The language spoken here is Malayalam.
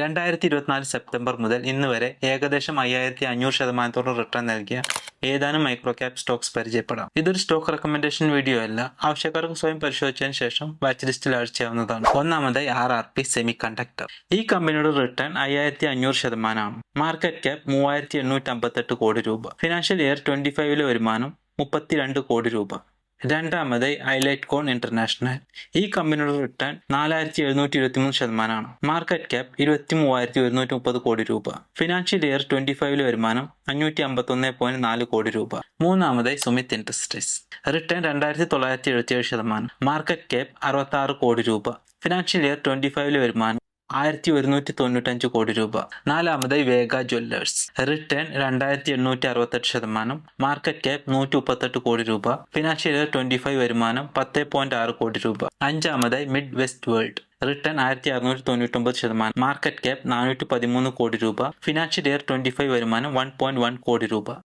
രണ്ടായിരത്തി ഇരുപത്തിനാല് സെപ്റ്റംബർ മുതൽ ഇന്ന് വരെ ഏകദേശം അയ്യായിരത്തി അഞ്ഞൂറ് ശതമാനത്തോളം റിട്ടേൺ നൽകിയ ഏതാനും മൈക്രോ ക്യാപ് സ്റ്റോക്സ് പരിചയപ്പെടാം. ഇതൊരു സ്റ്റോക്ക് റെക്കമെൻഡേഷൻ വീഡിയോ അല്ല ആവശ്യക്കാർക്ക് സ്വയം പരിശോധിച്ചതിന് ശേഷം വാച്ച് ലിസ്റ്റിൽ ആഴ്ചയാവുന്നതാണ്. ഒന്നാമതായി R R P semiconductor ഈ കമ്പനിയുടെ റിട്ടേൺ അയ്യായിരത്തി അഞ്ഞൂറ് ശതമാനമാണ്. മാർക്കറ്റ് ക്യാപ് മൂവായിരത്തി എണ്ണൂറ്റി അമ്പത്തെട്ട് കോടി രൂപ. ഫിനാൻഷ്യൽ ഇയർ ട്വന്റി ഫൈവിലെ വരുമാനം മുപ്പത്തിരണ്ട് കോടി രൂപ. രണ്ടാമതായി ഐലൈറ്റ് കോൺ ഇന്റർനാഷണൽ. ഈ കമ്പനിയുടെ റിട്ടേൺ നാലായിരത്തി എഴുന്നൂറ്റി ഇരുപത്തി മൂന്ന് ശതമാനമാണ്. മാർക്കറ്റ് ക്യാപ് ഇരുപത്തി മൂവായിരത്തി ഒരുന്നൂറ്റി മുപ്പത് കോടി രൂപ. ഫിനാൻഷ്യൽ ഇയർ ട്വന്റി ഫൈവിലെ വരുമാനം അഞ്ഞൂറ്റി അമ്പത്തി ഒന്ന് പോയിന്റ് നാല് കോടി രൂപ. മൂന്നാമതായി സുമിത് ഇൻഡസ്ട്രീസ്. റിട്ടേൺ രണ്ടായിരത്തി തൊള്ളായിരത്തി എഴുപത്തി ഏഴ് ശതമാനം. മാർക്കറ്റ് ക്യാപ് അറുപത്തി ആറ് കോടി രൂപ. ഫിനാൻഷ്യൽ ഇയർ ട്വന്റി ഫൈവിലെ വരുമാനം ആയിരത്തി ഒരുന്നൂറ്റി തൊണ്ണൂറ്റഞ്ച് കോടി രൂപ. നാലാമതായി വേഗ ജ്വല്ലേഴ്സ് റിട്ടേൺ രണ്ടായിരത്തി എണ്ണൂറ്റി അറുപത്തെട്ട് ശതമാനം. മാർക്കറ്റ് ക്യാപ് നൂറ്റി മുപ്പത്തെട്ട് കോടി രൂപ. ഫിനാൻഷ്യൽ ഇയർ ട്വന്റി ഫൈവ് വരുമാനം പത്ത് പോയിന്റ് ആറ് കോടി രൂപ. അഞ്ചാമതായി മിഡ് വെസ്റ്റ് വേൾഡ് റിട്ടേൺ ആയിരത്തി അറുന്നൂറ്റി തൊണ്ണൂറ്റൊമ്പത് ശതമാനം. മാർക്കറ്റ് ക്യാപ് നാനൂറ്റി പതിമൂന്ന് കോടി രൂപ. ഫിനാൻഷ്യൽ ഇയർ ട്വന്റി ഫൈവ് വരുമാനം വൺ പോയിന്റ് വൺ കോടി രൂപ.